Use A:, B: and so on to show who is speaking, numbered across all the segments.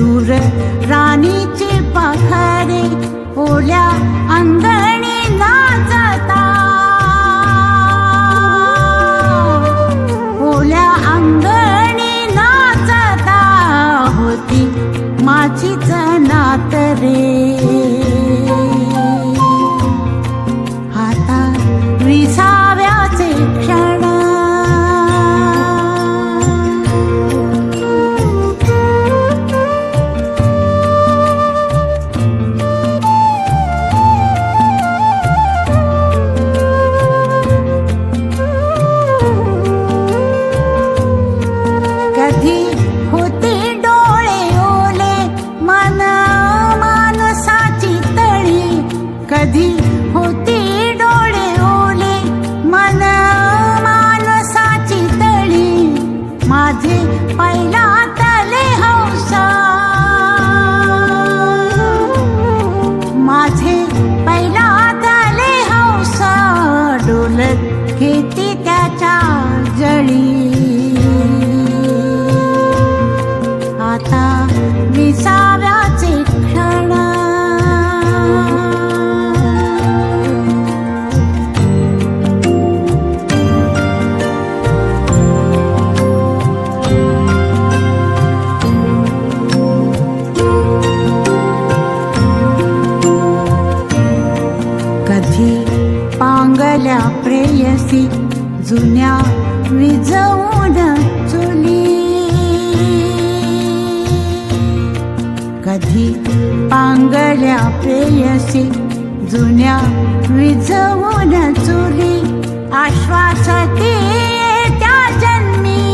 A: दूर राणीचे पखारे ओल्या अंध Petite chance de lire. गेल्या प्रेयसी जुन्या विजवून चुली. कधी पांगल्या प्रेयसी जुन्या विजवून चुली. आश्वासती त्या जन्मी.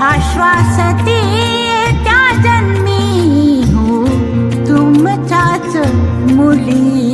A: आश्वासती ลี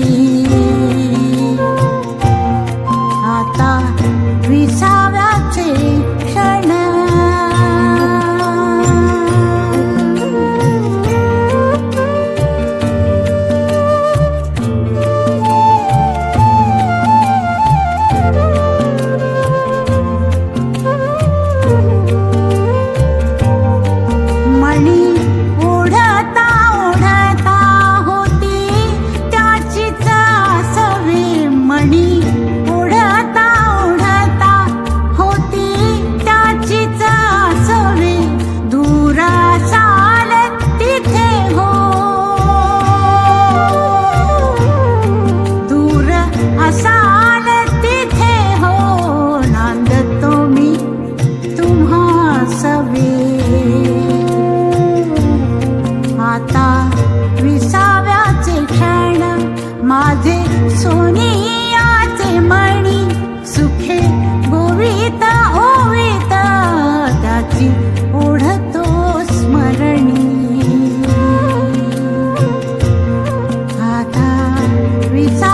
A: सोनियाचे मणी सुखे गोविता ओढतो स्मरणी. आता विचार